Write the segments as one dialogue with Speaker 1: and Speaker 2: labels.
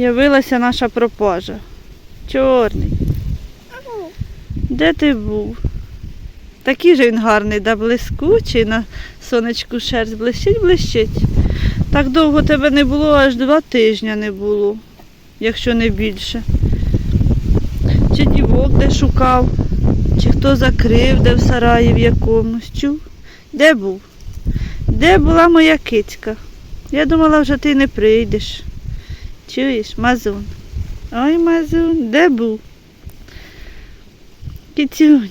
Speaker 1: Явилася наша пропажа. Чорний. Де ти був? Такий же він гарний, да блискучий, на сонечку шерсть блищить, блищить. Так довго тебе не було, аж два тижні не було, якщо не більше. Чи дівок де шукав, чи хто закрив, де в сараї в якомусь. Чув? Де був? Де була моя кицька? Я думала, вже ти не прийдеш. Чуєш, мазун? Ой, мазун, де був? Кицюнь.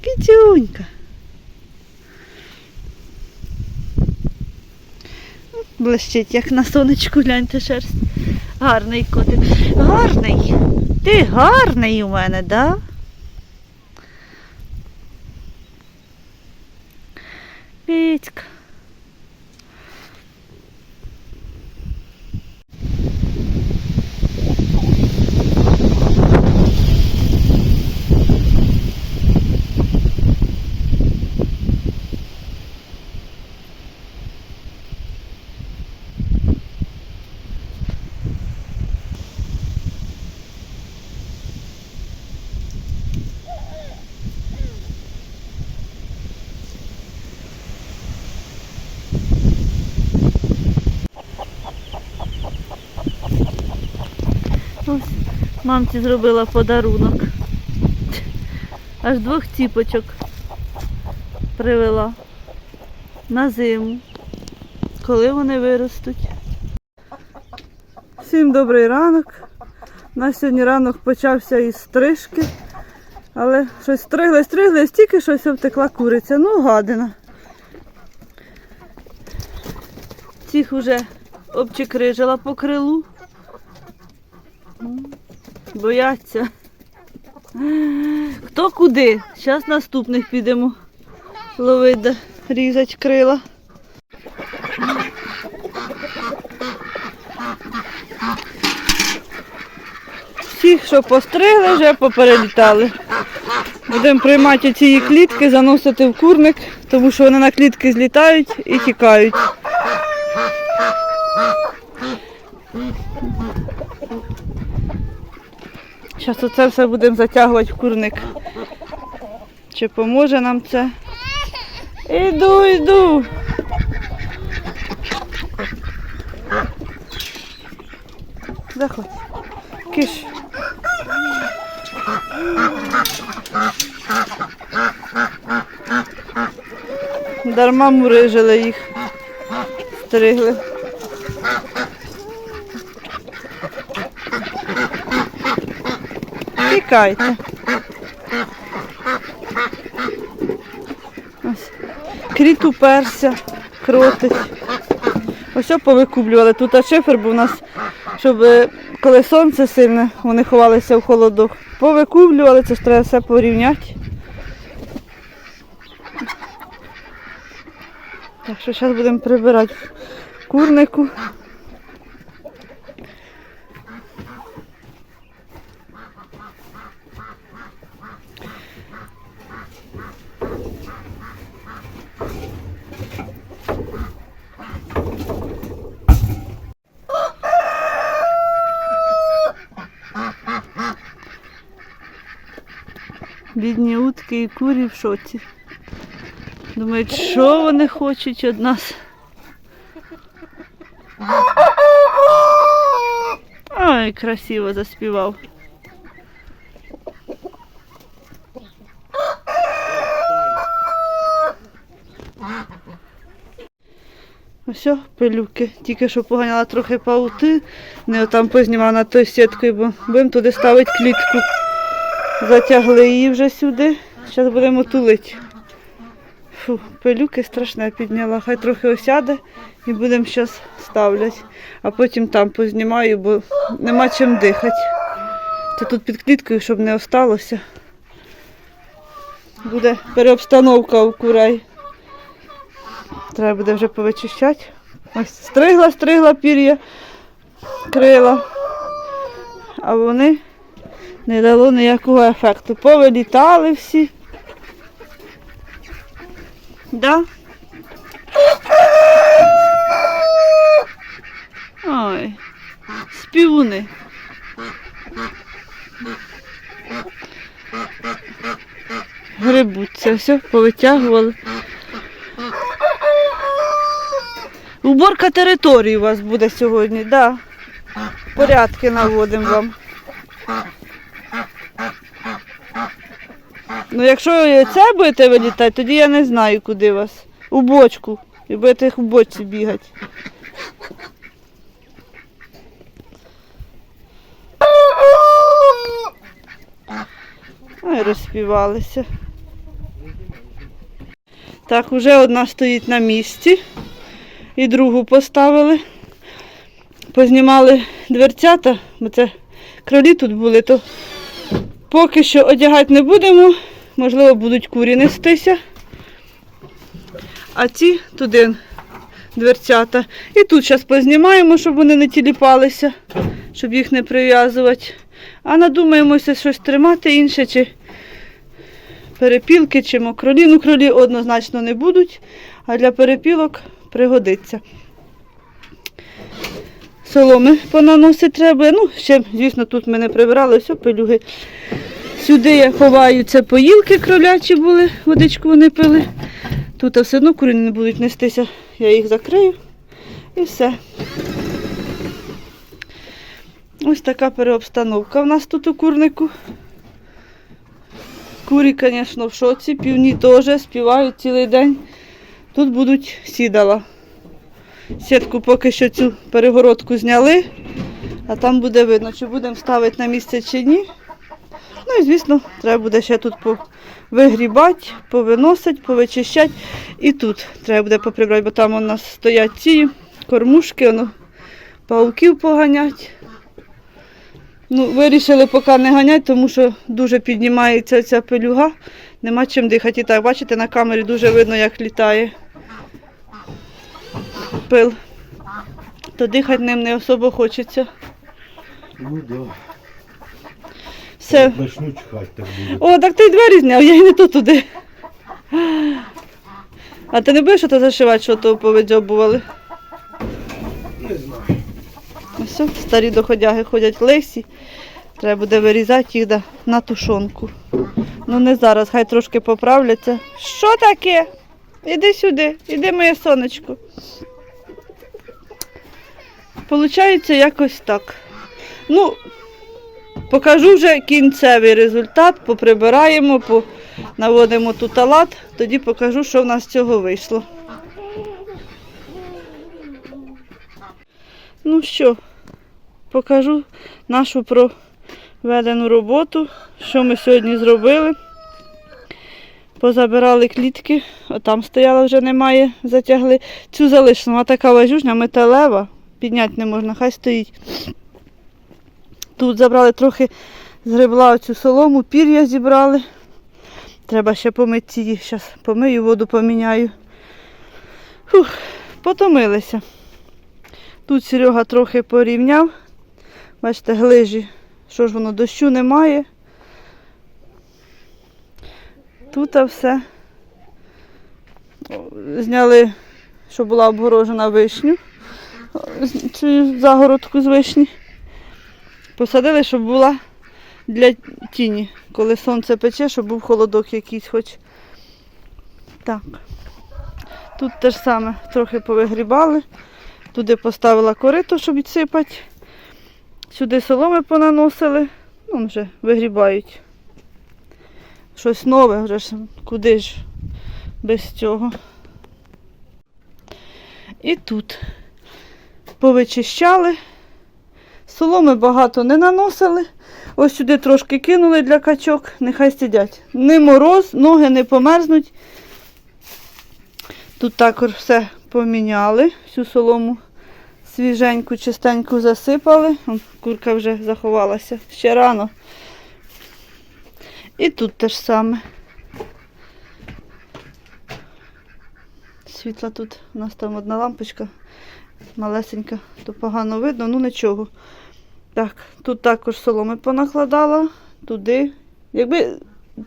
Speaker 1: Кицюнька. Блищить, як на сонечку, гляньте шерсть. Гарний котик. Гарний. Ти гарний у мене, да? Пітька. Ось мамці зробила подарунок. Аж двох ціпочок привела на зиму. Коли вони виростуть. Всім добрий ранок. У нас сьогодні ранок почався із стрижки. Але щось стригли, стригли, стільки щось втекла куриця. Ну, гадина. Цих уже обчикрижила по крилу. Бояться. Хто куди? Зараз наступних підемо ловити, різати крила. Всіх, що постригли, вже поперелітали. Будемо приймати ці клітки, заносити в курник, тому що вони на клітки злітають і тікають. Зараз оце все будемо затягувати в курник. Чи поможе нам це? Іду, йду. Заходь. Киш. Дарма мурижили їх. Стригли. Тікайте. Ось. Кріт уперся, кротить. Ось повикублювали. Тут а шифер був у нас, щоб е, коли сонце сильне, вони ховалися в холодок. Повикублювали, це ж треба все порівняти. Так що зараз будемо прибирати курнику. Бідні утки і курі в шоці. Думають, що вони хочуть від нас. Ой, красиво заспівав. Ось, пилюки. Тільки що поганяла трохи паути, не отам познімала над тою сіткою, бо будемо туди ставити клітку. Затягли її вже сюди. Зараз будемо тулити. Фу, пилюки страшне підняла. Хай трохи осяде і будемо зараз ставляти. А потім там познімаю, бо нема чим дихати. Це тут під кліткою, щоб не осталося. Буде переобстановка у курей. Треба буде вже повичищати. Ось стригла, стригла пір'я, крила. А вони не дало ніякого ефекту. Повилітали всі. Да? Ой. шпіони. Грибуться, все, повитягували. Уборка території у вас буде сьогодні, так. Да. Порядки наводимо вам. Ну, якщо це будете вилітати, тоді я не знаю, куди вас. У бочку. І будете у бочці бігати. Ой, розспівалися. Так, уже одна стоїть на місці. І другу поставили. Познімали дверцята, бо це кролі тут були, то поки що одягати не будемо. Можливо, будуть курі нестися. А ці туди дверцята. І тут зараз познімаємо, щоб вони не тіліпалися, щоб їх не прив'язувати. А надумаємося щось тримати інше, чи перепілки, чи мокролі. Ну, кролі однозначно не будуть, а для перепілок пригодиться. Соломи понаносити треба. Ну, ще, звісно, тут ми не прибирали, все, пилюги. Сюди я ховаю це поїлки кролячі були, водичку вони пили. Тут все одно курі не будуть нестися, я їх закрию і все. Ось така переобстановка в нас тут у курнику. Курі, звісно, в шоці, півні теж співають цілий день. Тут будуть сідала. Сітку поки що цю перегородку зняли, а там буде видно, чи будемо ставити на місце чи ні. Ну і звісно, треба буде ще тут повигрібати, повиносити, повичищати. І тут треба буде поприбрати, бо там у нас стоять ці кормушки, воно, пауків поганяти. Ну, вирішили поки не ганяти, тому що дуже піднімається ця пилюга, нема чим дихати. І так, бачите, на камері дуже видно, як літає пил. То дихати ним не особо хочеться.
Speaker 2: Ну да.
Speaker 1: Все.
Speaker 2: Начну чихать так буде.
Speaker 1: О, так ти й двері зняв, я й не то туди. А ти не будеш ото зашивати, що то повидьобували?
Speaker 2: Не знаю.
Speaker 1: Ось от старі доходяги ходять лисі. Треба буде вирізати їх да, на тушонку. Ну не зараз, хай трошки поправляться. Що таке? Іди сюди, іди моє сонечко. Получається якось так. Ну, покажу вже кінцевий результат, поприбираємо, наводимо тут алат, тоді покажу, що в нас з цього вийшло. Ну що, покажу нашу проведену роботу, що ми сьогодні зробили. Позабирали клітки, там стояла вже немає, затягли. Цю залишили, вона така важюжня, металева, підняти не можна, хай стоїть. Тут забрали трохи, згребла оцю солому, пір'я зібрали. Треба ще помити їх, зараз помию, воду поміняю. Фух, потомилися. Тут Серега трохи порівняв. Бачите, глижі, що ж воно, дощу немає. Тут все. Зняли, що була обгорожена вишню, цю загородку з вишні. Посадили, щоб була для тіні, коли сонце пече, щоб був холодок якийсь хоч. Так. Тут те ж саме трохи повигрібали. Туди поставила корито, щоб відсипати. Сюди соломи понаносили. Ну, вже вигрібають. Щось нове, вже ж куди ж без цього. І тут повичищали. Соломи багато не наносили. Ось сюди трошки кинули для качок, нехай сидять. Не мороз, ноги не померзнуть. Тут також все поміняли, всю солому свіженьку, чистеньку засипали. Курка вже заховалася ще рано. І тут те ж саме. Світла тут у нас там одна лампочка малесенька, то погано видно, ну нічого. Так, Тут також соломи понакладала, туди. Якби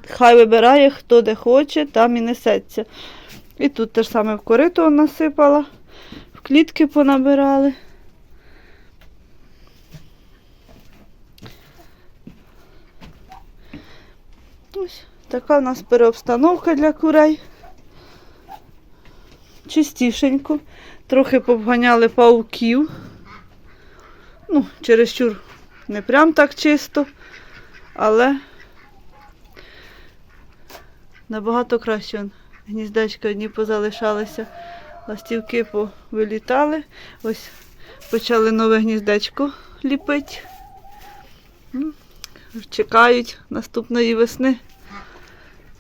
Speaker 1: Хай вибирає, хто де хоче, там і несеться. І тут те ж саме в корито насипала, в клітки понабирали. Ось така у нас переобстановка для курей. Чистішенько. Трохи побганяли пауків. Ну, чересчур не прям так чисто, але набагато краще. Гніздечка одні позалишалися, ластівки повилітали. Ось почали нове гніздечко ліпити. Чекають наступної весни.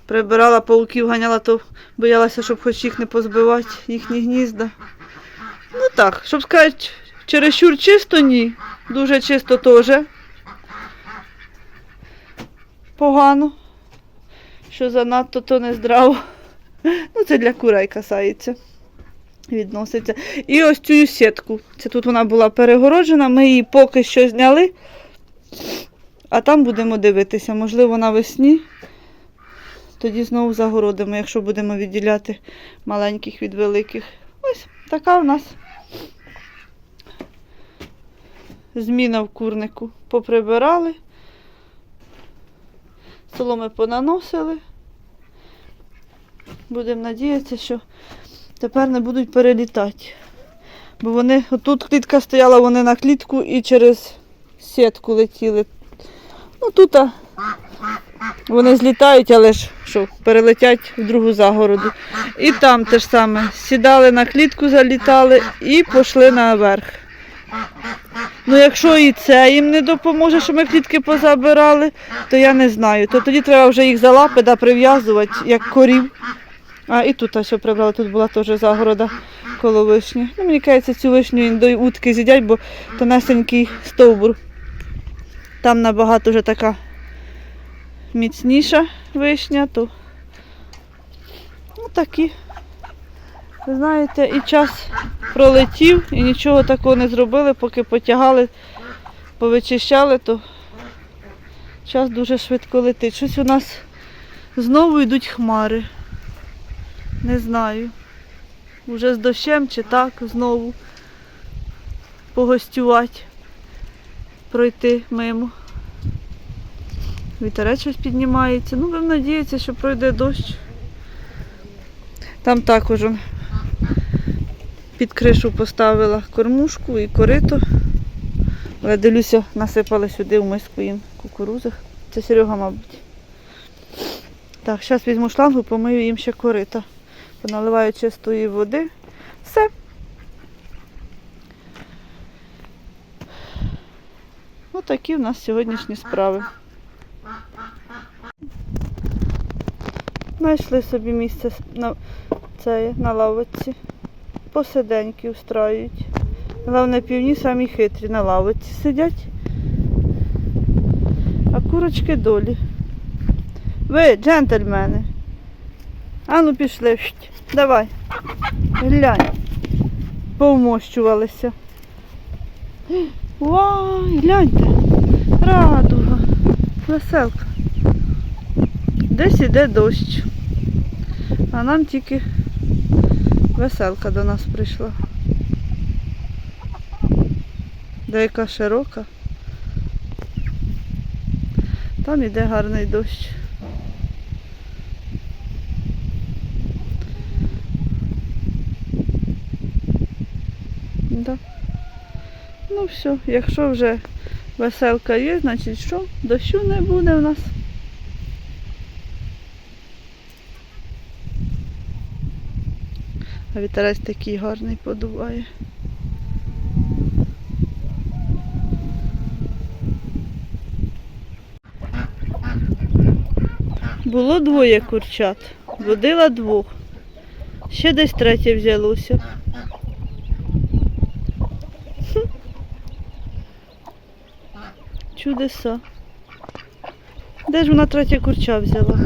Speaker 1: Прибирала пауків, ганяла, то боялася, щоб хоч їх не позбивати, їхні гнізда. Ну так, щоб сказати, чересчур чисто ні. Дуже чисто теж. Погано. Що занадто, то не здраво. Ну, це для курей касається. Відноситься. І ось цю сітку. Це тут вона була перегороджена, ми її поки що зняли, а там будемо дивитися. Можливо, навесні. Тоді знову загородимо, якщо будемо відділяти маленьких від великих. Ось така у нас зміна в курнику. Поприбирали, соломи понаносили. Будемо надіятися, що тепер не будуть перелітати. Бо вони, отут клітка стояла, вони на клітку і через сітку летіли. Ну тут а, вони злітають, але ж що, перелетять в другу загороду. І там те ж саме. Сідали на клітку, залітали і пішли наверх. Ну, якщо і це їм не допоможе, що ми клітки позабирали, то я не знаю. То тоді треба вже їх за лапи да, прив'язувати, як корів. А і тут ось прибрали, тут була теж загорода коло вишні. Ну, мені кажеться, цю вишню до утки з'їдять, бо тонесенький стовбур. Там набагато вже така міцніша вишня, то ну, такі. Ви знаєте, і час пролетів, і нічого такого не зробили, поки потягали, повичищали, то час дуже швидко летить. Щось у нас знову йдуть хмари. Не знаю. Уже з дощем чи так знову погостювати, пройти мимо. Вітерець щось піднімається. Ну, будемо надіятися, що пройде дощ. Там також під кришу поставила кормушку і корито. Але дивлюся, насипали сюди в миску їм кукурузи. Це Серега, мабуть. Так, зараз візьму шлангу, помию їм ще корита. Поналиваю чистої води. Все. Ось такі в нас сьогоднішні справи. Знайшли собі місце на, це, на лавочці. Посиденьки устраюють. Головне, півні самі хитрі на лавочці сидять. А курочки долі. Ви, джентльмени. Ану пішли. Давай. Глянь. Повмощувалися. Вай, гляньте. Радуга. Веселка. Десь іде дощ. А нам тільки веселка до нас прийшла. Деяка широка. Там іде гарний дощ. Да. Ну все, якщо вже веселка є, значить що? Дощу не буде в нас. А вітерець такий гарний подуває. Було двоє курчат, водила двох. Ще десь третє взялося. Чудеса. Де ж вона третє курча взяла?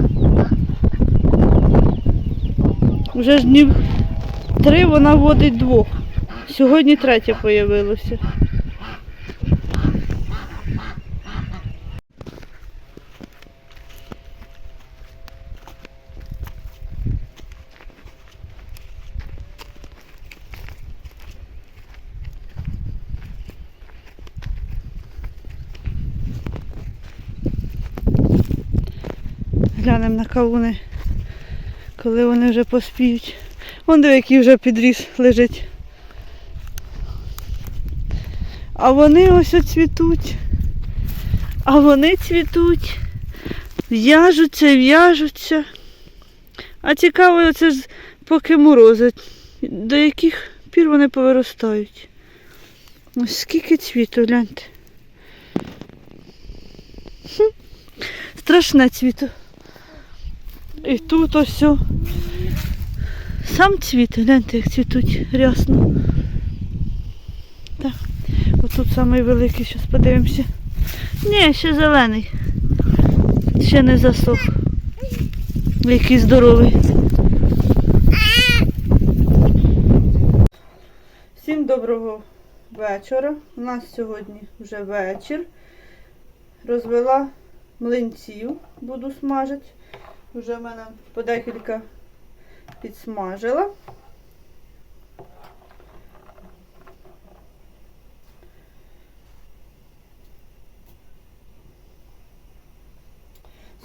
Speaker 1: Вже ж днів Три вона водить двох. Сьогодні третє появилося. Глянемо на кавуни, коли вони вже поспіють. Вон диви, який вже підріс лежить. А вони ось цвітуть. А вони цвітуть. В'яжуться, в'яжуться. А цікаво, це ж поки морози, до яких пір вони повиростають. Ось скільки цвіту, гляньте. Страшне цвіту. І тут ось. Сам цвіт, гляньте, як цвітуть рясно. Так, отут самий великий, зараз подивимося. Ні, ще зелений. Ще не засох. Який здоровий. Всім доброго вечора. У нас сьогодні вже вечір. Розвела млинців, буду смажити. Вже в мене по декілька підсмажила.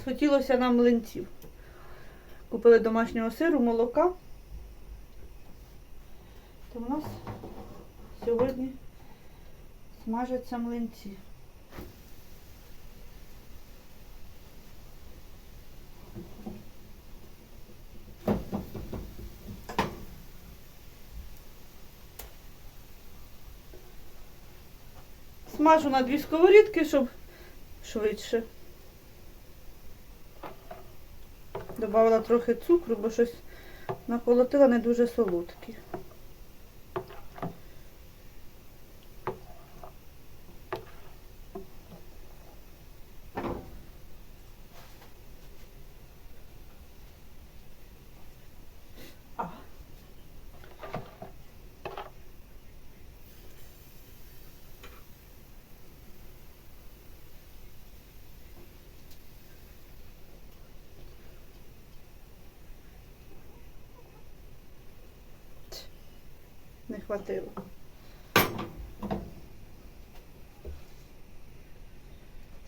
Speaker 1: Схотілося нам млинців. Купили домашнього сиру, молока. То в нас сьогодні смажаться млинці. Смажу на дві сковорідки, щоб швидше. Добавила трохи цукру, бо щось наколотила не дуже солодкі. Не хватило.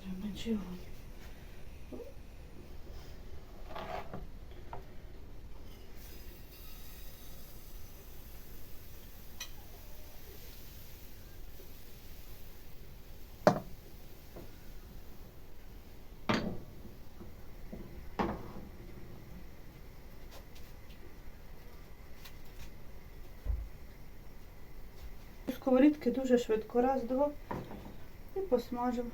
Speaker 1: Треба чого. Сковорідки дуже швидко. Раз, два. І посмажимо.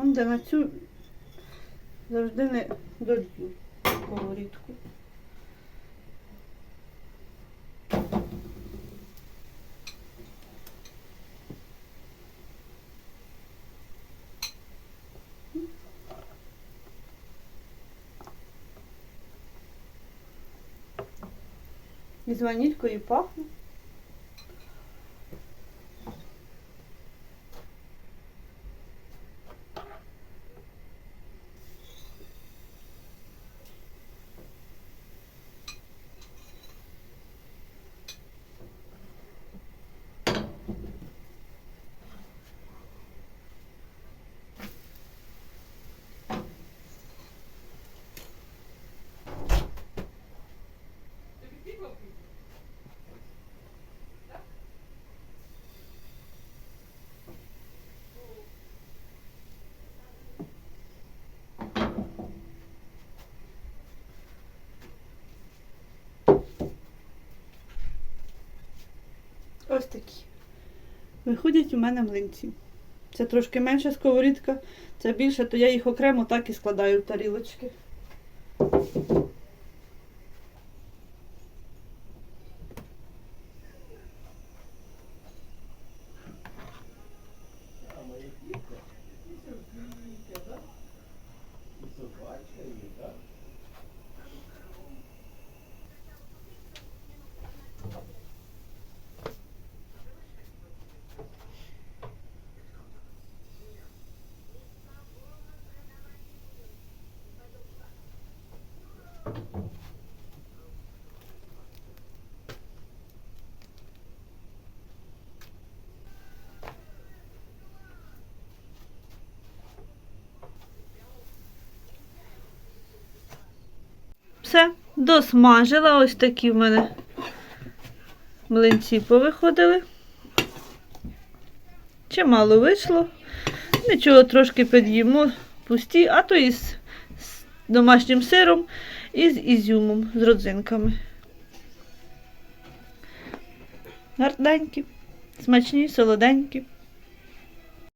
Speaker 1: Вон де на цю завжди не долью сковорідку. І з ванількою пахне. Ось такі. Виходять у мене млинці. Це трошки менша сковорідка, це більше, то я їх окремо так і складаю в тарілочки. Все, досмажила. Ось такі в мене млинці повиходили. Чимало вийшло. Нічого трошки під'їмо пусті, а то із домашнім сиром і з ізюмом, з родзинками. Гарненькі, смачні, солоденькі.